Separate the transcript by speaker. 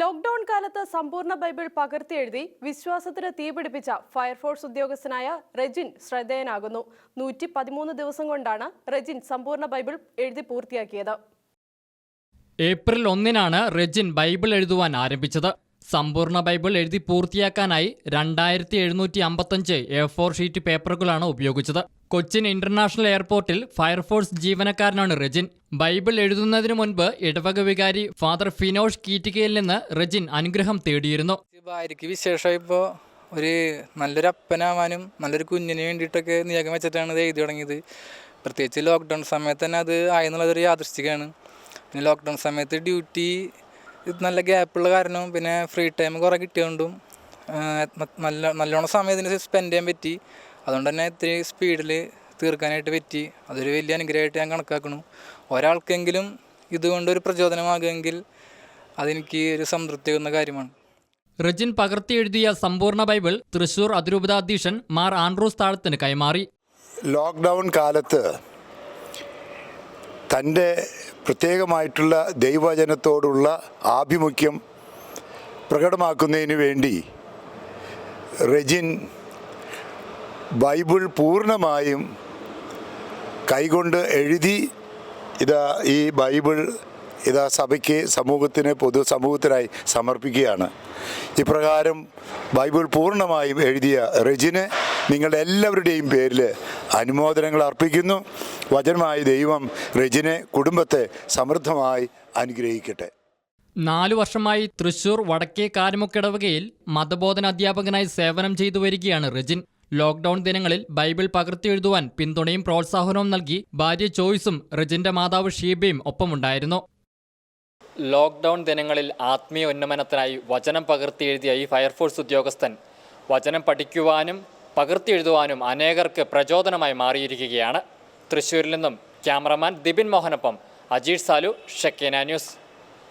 Speaker 1: Lockdown കാലത്ത് സമ്പൂർണ Bible പകർത്തി എഴുതി വിശ്വാസത്തിന് തീപിടിപ്പിച്ച ഫയർഫോഴ്സ് ഉദ്യോഗസ്ഥനായ റെജിൻ ശ്രദ്ധേയനാകുന്നു. നൂറ്റി പതിമൂന്ന് ദിവസം കൊണ്ടാണ് റെജിൻ സമ്പൂർണ ബൈബിൾ എഴുതി പൂർത്തിയാക്കിയത്.
Speaker 2: ഏപ്രിൽ ഒന്നിനാണ് റെജിൻ ബൈബിൾ എഴുതുവാൻ ആരംഭിച്ചത്. സമ്പൂർണ ബൈബിൾ എഴുതി പൂർത്തിയാക്കാനായി രണ്ടായിരത്തി എഴുന്നൂറ്റി അമ്പത്തഞ്ച് എ ഫോർ ഷീറ്റ് പേപ്പറുകളാണ് ഉപയോഗിച്ചത്. കൊച്ചിൻ ഇന്റർനാഷണൽ എയർപോർട്ടിൽ ഫയർഫോഴ്സ് ജീവനക്കാരനാണ് റെജിൻ. ബൈബിൾ എഴുതുന്നതിനു മുൻപ് ഇടവക വികാരി ഫാദർ ഫിനോഷ് കീറ്റിക്കയിൽ നിന്ന് റെജിൻ അനുഗ്രഹം തേടിയിരുന്നു.
Speaker 3: ഭാര്യയ്ക്ക് ഒരു നല്ലൊരു അപ്പനാവാനും നല്ലൊരു കുഞ്ഞിന് വേണ്ടിയിട്ടൊക്കെ നിയോഗം വെച്ചിട്ടാണ് ഇത് എഴുതി തുടങ്ങിയത്. പ്രത്യേകിച്ച് ലോക്ക്ഡൗൺ സമയത്ത് തന്നെ അത് ആയെന്നുള്ളതൊരു യാദൃശ്ചികമാണ്. പിന്നെ ലോക്ക്ഡൗൺ സമയത്ത് ഡ്യൂട്ടി ഇത് നല്ല ഗ്യാപ്പുള്ള കാരണവും പിന്നെ ഫ്രീ ടൈം കുറേ കിട്ടിയതുകൊണ്ടും നല്ല നല്ലോണം സമയം ഇതിന് സ്പെൻഡ് ചെയ്യാൻ പറ്റി. അതുകൊണ്ട് തന്നെ ഇത്തിരി സ്പീഡിൽ തീർക്കാനായിട്ട് പറ്റി. അതൊരു വലിയ അനുഗ്രഹമായിട്ട് ഞാൻ കണക്കാക്കുന്നു ഒരാൾക്കെങ്കിലും ഇതുകൊണ്ടൊരു പ്രചോദനമാകുമെങ്കിൽ അതെനിക്ക് ഒരു സംതൃപ്തിയാകുന്ന കാര്യമാണ്.
Speaker 2: റജിൻ പകർത്തി എഴുതിയ സമ്പൂർണ ബൈബിൾ തൃശൂർ അതിരൂപതാധ്യക്ഷൻ മാർ ആൻഡ്രൂസ് താഴത്തിന് കൈമാറി.
Speaker 4: ലോക്ക്ഡൗൺ കാലത്ത് തന്റെ പ്രത്യേകമായിട്ടുള്ള ദൈവവചനത്തോടുള്ള ആഭിമുഖ്യം പ്രകടമാക്കുന്നതിന് വേണ്ടി റെജിൻ ബൈബിൾ പൂർണമായും കൈകൊണ്ട് എഴുതി ഇതാ ഈ ബൈബിൾ ഇതാ സഭയ്ക്ക് സമൂഹത്തിന് പൊതു സമൂഹത്തിനായി സമർപ്പിക്കുകയാണ്. ഇപ്രകാരം ബൈബിൾ പൂർണമായും എഴുതിയ റെജിന് നിങ്ങളുടെ എല്ലാവരുടെയും പേരിൽ അനുമോദനങ്ങൾ അർപ്പിക്കുന്നു. വചനമായ ദൈവം റെജിനെ കുടുംബത്തെ സമൃദ്ധമായി അനുഗ്രഹിക്കട്ടെ.
Speaker 2: നാലു വർഷമായി തൃശൂർ വടക്കേ കാരമുക്കിടവകയിൽ മതബോധന അധ്യാപകനായി സേവനം ചെയ്തു വരികയാണ് റെജിൻ ലോക്ക്ഡൌൺ ദിനങ്ങളിൽ ബൈബിൾ പകർത്തി എഴുതുവാൻ പിന്തുണയും പ്രോത്സാഹനവും നൽകി ഭാര്യ ചോയ്സും റെജിന്റെ മാതാവ് ഷീബയും ഒപ്പമുണ്ടായിരുന്നു. ലോക്ക്ഡൌൺ ദിനങ്ങളിൽ ആത്മീയ ഉന്നമനത്തിനായി വചനം പകർത്തി എഴുതിയ ഈ ഫയർഫോഴ്സ് ഉദ്യോഗസ്ഥൻ വചനം പഠിക്കുവാനും പകർത്തിയെഴുതുവാനും അനേകർക്ക് പ്രചോദനമായി മാറിയിരിക്കുകയാണ്. തൃശ്ശൂരിൽ നിന്നും ക്യാമറമാൻ ദിബിൻ മോഹനൊപ്പം അജീഷ് സാലു ഷെക്കേന ന്യൂസ്.